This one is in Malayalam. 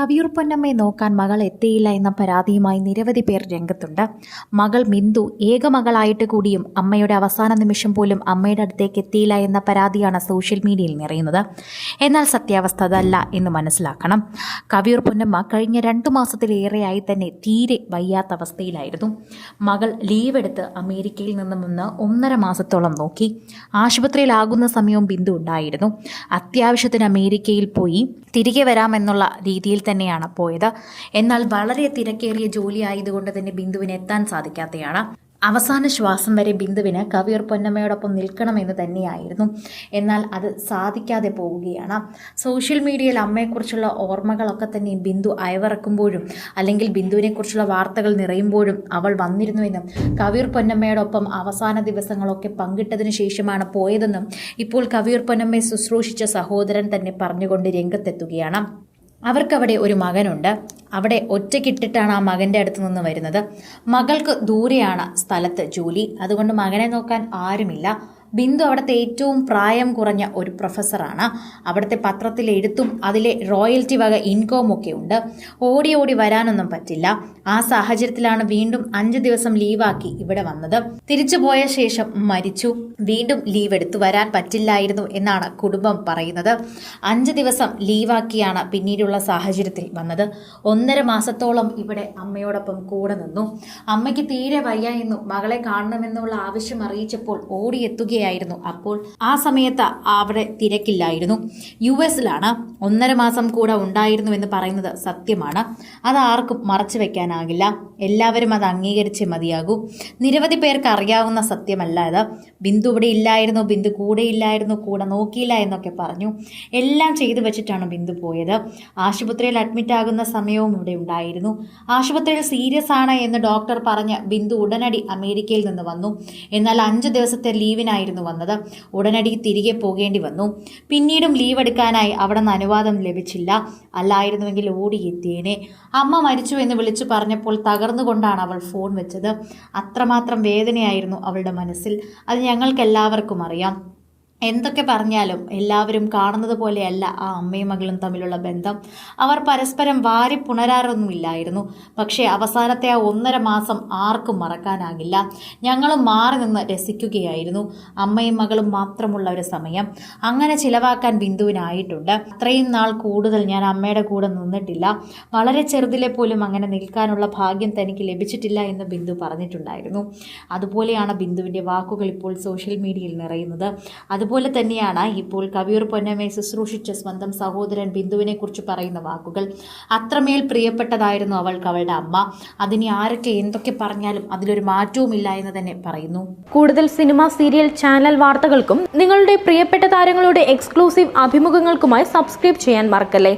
കവിയൂർ പൊന്നമ്മയെ നോക്കാൻ മകൾ എത്തിയില്ല എന്ന പരാതിയുമായി നിരവധി പേർ രംഗത്തുണ്ട്. മകൾ മിന്ദു ഏകമകളായിട്ട് കൂടിയും അമ്മയുടെ അവസാന നിമിഷം പോലും അമ്മയുടെ അടുത്തേക്ക് എത്തിയില്ല എന്ന പരാതിയാണ് സോഷ്യൽ മീഡിയയിൽ നിറയുന്നത്. എന്നാൽ സത്യാവസ്ഥ അതല്ല എന്ന് മനസ്സിലാക്കണം. കവിയൂർ പൊന്നമ്മ കഴിഞ്ഞ രണ്ടു മാസത്തിലേറെയായി തന്നെ തീരെ വയ്യാത്ത അവസ്ഥയിലായിരുന്നു. മകൾ ലീവ് എടുത്ത് അമേരിക്കയിൽ നിന്നും വന്ന് ഒന്നര മാസത്തോളം നോക്കി. ആശുപത്രിയിലാകുന്ന സമയവും ബിന്ദു ഉണ്ടായിരുന്നു. അത്യാവശ്യത്തിന് അമേരിക്കയിൽ പോയി. തിരികെ വരാമെന്നുള്ള രീതിയിൽ തന്നെയാണ് പോയത്. എന്നാൽ വളരെ തിരക്കേറിയ ജോലി ആയതുകൊണ്ട് തന്നെ ബിന്ദുവിന് എത്താൻ സാധിക്കാത്തയാണ്. അവസാന ശ്വാസം വരെ ബിന്ദുവിന് കവിയർ പൊന്നമ്മയോടൊപ്പം നിൽക്കണമെന്ന് തന്നെയായിരുന്നു. എന്നാൽ അത് സാധിക്കാതെ പോവുകയാണ്. സോഷ്യൽ മീഡിയയിൽ അമ്മയെക്കുറിച്ചുള്ള ഓർമ്മകളൊക്കെ തന്നെ ബിന്ദു അയവിറക്കുമ്പോഴും അല്ലെങ്കിൽ ബിന്ദുവിനെക്കുറിച്ചുള്ള വാർത്തകൾ നിറയുമ്പോഴും അവൾ വന്നിരുന്നുവെന്നും കവിയർ പൊന്നമ്മയോടൊപ്പം അവസാന ദിവസങ്ങളൊക്കെ പങ്കിട്ടതിനു ശേഷമാണ് പോയതെന്നും ഇപ്പോൾ കവിയർ പൊന്നമ്മയെ ശുശ്രൂഷിച്ച സഹോദരൻ തന്നെ പറഞ്ഞുകൊണ്ട് രംഗത്തെത്തുകയാണ്. അവർക്കവിടെ ഒരു മകനുണ്ട്. അവിടെ ഒറ്റക്കിട്ടിട്ടാണ് ആ മകന്റെ അടുത്ത് നിന്ന് വരുന്നത്. മകൾക്ക് ദൂരെയാണ് സ്ഥലത്ത് ജോലി. അതുകൊണ്ട് മകനെ നോക്കാൻ ആരുമില്ല. ബിന്ദു അവിടുത്തെ ഏറ്റവും പ്രായം കുറഞ്ഞ ഒരു പ്രൊഫസറാണ്. അവിടുത്തെ പത്രത്തിൽ എഴുത്തും അതിലെ റോയൽറ്റി വക ഇൻകവും ഒക്കെ ഉണ്ട്. ഓടി ഓടി വരാനൊന്നും പറ്റില്ല. ആ സാഹചര്യത്തിലാണ് വീണ്ടും അഞ്ച് ദിവസം ലീവാക്കി ഇവിടെ വന്നത്. തിരിച്ചു പോയ ശേഷം മരിച്ചു. വീണ്ടും ലീവ് എടുത്തു വരാൻ പറ്റില്ലായിരുന്നു എന്നാണ് കുടുംബം പറയുന്നത്. അഞ്ച് ദിവസം ലീവാക്കിയാണ് പിന്നീടുള്ള സാഹചര്യത്തിൽ വന്നത്. ഒന്നര മാസത്തോളം ഇവിടെ അമ്മയോടൊപ്പം കൂടെ നിന്നു. അമ്മയ്ക്ക് തീരെ വയ്യ എന്നും മകളെ കാണണമെന്നുള്ള ആവശ്യം അറിയിച്ചപ്പോൾ ഓടിയെത്തുകയായിരുന്നു അപ്പോൾ ആ സമയത്ത് അവിടെ തിരക്കില്ലായിരുന്നു. യു എസിലാണ് ഒന്നര മാസം കൂടെ ഉണ്ടായിരുന്നു എന്ന് പറയുന്നത് സത്യമാണ്. അത് ആർക്കും മറച്ചു വെക്കാനാകില്ല. എല്ലാവരും അത് അംഗീകരിച്ചേ മതിയാകൂ. നിരവധി പേർക്ക് അറിയാവുന്ന സത്യമല്ല ഇത് ബിന്ദു ഇവിടെ ഇല്ലായിരുന്നു ബിന്ദു കൂടെ ഇല്ലായിരുന്നു കൂടെ നോക്കിയില്ല എന്നൊക്കെ പറഞ്ഞു. എല്ലാം ചെയ്തു വെച്ചിട്ടാണ് ബിന്ദു പോയത്. ആശുപത്രിയിൽ അഡ്മിറ്റ് ആകുന്ന സമയവും ഇവിടെ ഉണ്ടായിരുന്നു. ആശുപത്രിയിൽ സീരിയസ് ആണ് എന്ന് ഡോക്ടർ പറഞ്ഞ് ബിന്ദു ഉടനടി അമേരിക്കയിൽ നിന്ന് വന്നു. എന്നാൽ അഞ്ച് ദിവസത്തെ ലീവിനായിരുന്നു വന്നത്. ഉടനടി തിരികെ പോകേണ്ടി വന്നു. പിന്നീടും ലീവ് എടുക്കാനായി അവിടെ നിന്ന് അനുവാദം ലഭിച്ചില്ല. അല്ലായിരുന്നുവെങ്കിൽ ഓടിയെത്തിയേനെ. അമ്മ മരിച്ചു എന്ന് വിളിച്ചു പറഞ്ഞപ്പോൾ തകർന്നുകൊണ്ടാണ് അവൾ ഫോൺ വെച്ചത്. അത്രമാത്രം വേദനയായിരുന്നു അവളുടെ മനസ്സിൽ. അത് ഞങ്ങൾക്കെല്ലാവർക്കും അറിയാം. എന്തൊക്കെ പറഞ്ഞാലും എല്ലാവരും കാണുന്നത് പോലെയല്ല ആ അമ്മയും മകളും തമ്മിലുള്ള ബന്ധം. അവർ പരസ്പരം വാരി പുണരാറൊന്നുമില്ലായിരുന്നു. പക്ഷേ അവസാനത്തെ ആ ഒന്നര മാസം ആർക്കും മറക്കാനാകില്ല. ഞങ്ങളും മാറി നിന്ന് രസിക്കുകയായിരുന്നു. അമ്മയും മകളും മാത്രമുള്ള ഒരു സമയം. അങ്ങനെ ചിലവാക്കാൻ ബിന്ദുവിനായിട്ടുണ്ട്. അത്രയും നാൾ കൂടുതൽ ഞാൻ അമ്മയുടെ കൂടെ നിന്നിട്ടില്ല. വളരെ ചെറുതിലെ പോലും അങ്ങനെ നിൽക്കാനുള്ള ഭാഗ്യം തനിക്ക് ലഭിച്ചിട്ടില്ല എന്ന് ബിന്ദു പറഞ്ഞിട്ടുണ്ടായിരുന്നു. അതുപോലെയാണ് ബിന്ദുവിന്റെ വാക്കുകൾ ഇപ്പോൾ സോഷ്യൽ മീഡിയയിൽ നിറയുന്നത്. അതുപോലെ തന്നെയാണ് ഇപ്പോൾ കവിയൂർ പൊന്നമ്മയെ ശുശ്രൂഷിച്ച സ്വന്തം സഹോദരൻ ബിന്ദുവിനെക്കുറിച്ച് പറയുന്ന വാക്കുകൾ. അത്രമേൽ പ്രിയപ്പെട്ടതായിരുന്നു അവൾക്ക് അവളുടെ അമ്മ. അതിനി ആരൊക്കെ എന്തൊക്കെ പറഞ്ഞാലും അതിലൊരു മാറ്റവുമില്ല എന്ന് തന്നെ പറയുന്നു. കൂടുതൽ സിനിമ സീരിയൽ ചാനൽ വാർത്തകൾക്കും നിങ്ങളുടെ പ്രിയപ്പെട്ട താരങ്ങളുടെ എക്സ്ക്ലൂസീവ് അഭിമുഖങ്ങൾക്കുമായി സബ്സ്ക്രൈബ് ചെയ്യാൻ മറക്കല്ലേ?